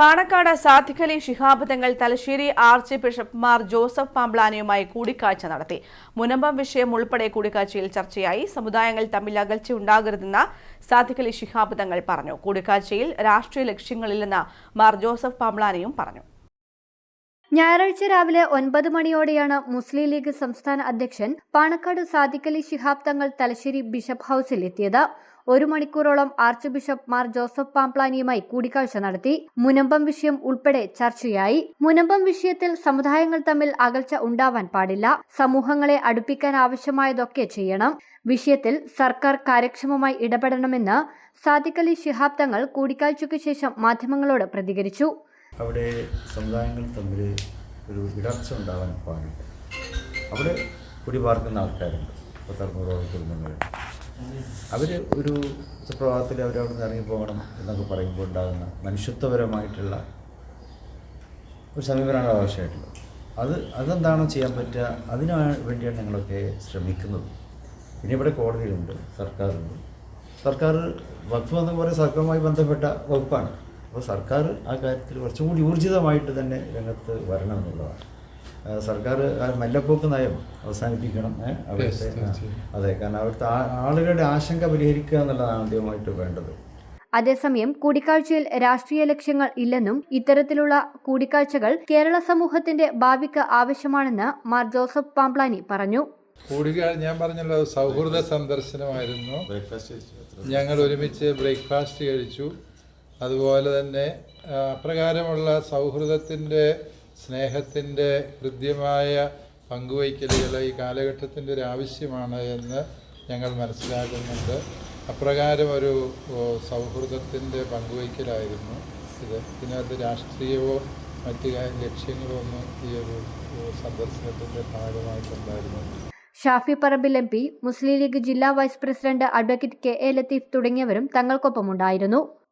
Panakkad Sadiqali Shihab Thangal Thalassery arch bishop Mar Joseph പാംബ്ലാനിയുമായി കൂടിക്കാഴ്ച നടത്തി. മുനമ്പം വിഷയം ഉൾപ്പെടെ കൂടിക്കാഴ്ചയിൽ ചർച്ചയായി. സമുദായങ്ങൾ തമ്മിൽ അകൽച്ച ഉണ്ടാകരുതെന്ന് സാദിഖലി ശിഹാബ് തങ്ങൾ പറഞ്ഞു. കൂടിക്കാഴ്ചയിൽ രാഷ്ട്രീയ ലക്ഷ്യങ്ങളില്ലെന്ന് മാർ ജോസഫ് പാംബ്ലാനിയും പറഞ്ഞു. ഞായറാഴ്ച രാവിലെ ഒൻപത് മണിയോടെയാണ് മുസ്ലിം ലീഗ് സംസ്ഥാന അധ്യക്ഷൻ പാണക്കാട് സാദിഖലി ശിഹാബ് തങ്ങൾ തലശ്ശേരി ബിഷപ്പ് ഹൌസിൽ എത്തിയത്. ഒരു മണിക്കൂറോളം ആർച്ച് ബിഷപ്പ് മാർ ജോസഫ് പാംപ്ലാനിയുമായി കൂടിക്കാഴ്ച നടത്തി. മുനമ്പം വിഷയം ഉൾപ്പെടെ ചർച്ചയായി. മുനമ്പം വിഷയത്തിൽ സമുദായങ്ങൾ തമ്മിൽ അകൽച്ച ഉണ്ടാവാൻ പാടില്ല. സമൂഹങ്ങളെ അടുപ്പിക്കാൻ ആവശ്യമായതൊക്കെ ചെയ്യണം. വിഷയത്തിൽ സർക്കാർ കാര്യക്ഷമമായി ഇടപെടണമെന്ന് സാദിഖലി ശിഹാബ് തങ്ങൾ കൂടിക്കാഴ്ചയ്ക്കു ശേഷം മാധ്യമങ്ങളോട് പ്രതികരിച്ചു. അവിടെ സമുദായങ്ങൾ തമ്മിൽ ഒരു ഇടർച്ച ഉണ്ടാവാൻ പാടില്ല. അവിടെ കുടിപാർക്കുന്ന ആൾക്കാരുണ്ട്. പത്തറുന്നൂറോളം കുടുംബങ്ങൾ. അവർ ഒരു സുപ്രഭാതത്തിൽ അവരവിടെ നിന്ന് ഇറങ്ങിപ്പോകണം എന്നൊക്കെ പറയുമ്പോൾ ഉണ്ടാകുന്ന മനുഷ്യത്വപരമായിട്ടുള്ള ഒരു സമീപനമാണ് ആവശ്യമായിട്ടുള്ളത് അത് അതെന്താണോ ചെയ്യാൻ പറ്റുക അതിനു വേണ്ടിയാണ് ഞങ്ങളൊക്കെ ശ്രമിക്കുന്നത്. ഇനി ഇവിടെ കോടതിയിലുണ്ട് സർക്കാരുണ്ട്. സർക്കാർ വകുപ്പ് എന്ന് പറയുന്നത് സർക്കാരുമായി ബന്ധപ്പെട്ട വകുപ്പാണ്. അപ്പോൾ സർക്കാർ ആ കാര്യത്തിൽ കുറച്ചും കൂടി ഊർജിതമായിട്ട് തന്നെ രംഗത്ത് വരണം എന്നുള്ളതാണ്. സർക്കാർ മല്ലപ്പോക്ക് നയം അവസാനിപ്പിക്കണം അവിടുത്തെ അതെ കാരണം അവിടുത്തെ ആളുകളുടെ ആശങ്ക പരിഹരിക്കുക എന്നുള്ളതാണ് ആദ്യമായിട്ട് വേണ്ടത്. അതേസമയം കൂടിക്കാഴ്ചയിൽ രാഷ്ട്രീയ ലക്ഷ്യങ്ങൾ ഇല്ലെന്നും ഇത്തരത്തിലുള്ള കൂടിക്കാഴ്ചകൾ കേരള സമൂഹത്തിന്റെ ഭാവിക്ക് ആവശ്യമാണെന്ന് മാർ ജോസഫ് പാംപ്ലാനി പറഞ്ഞു. കൂടിക്കാഴ്ച ഞാൻ പറഞ്ഞല്ലോ സൗഹൃദ സന്ദർശനമായിരുന്നു. ഞങ്ങൾ ഒരുമിച്ച് ബ്രേക്ക്ഫാസ്റ്റ് കഴിച്ചു. അതുപോലെ തന്നെ അപ്രകാരമുള്ള സൗഹൃദത്തിന്റെ സ്നേഹത്തിന്റെ ഹൃദ്യമായ പങ്കുവയ്ക്കലുകൾ ഈ കാലഘട്ടത്തിന്റെ ഒരു ആവശ്യമാണ് എന്ന് ഞങ്ങൾ മനസ്സിലാക്കുന്നുണ്ട്. അപ്രകാരം ഒരു സൗഹൃദത്തിന്റെ പങ്കുവയ്ക്കലായിരുന്നു ഇത്. ഇതിനകത്ത് രാഷ്ട്രീയമോ മറ്റു ലക്ഷ്യങ്ങളോ ഒന്നും ഈ ഒരു സന്ദർശനത്തിന്റെ ഭാഗമായിട്ടുണ്ടായിരുന്നു ഷാഫി പറമ്പിൽ എം പി മുസ്ലിം ലീഗ് ജില്ലാ vice president advocate K A Latheef തുടങ്ങിയവരും തങ്ങൾക്കൊപ്പമുണ്ടായിരുന്നു.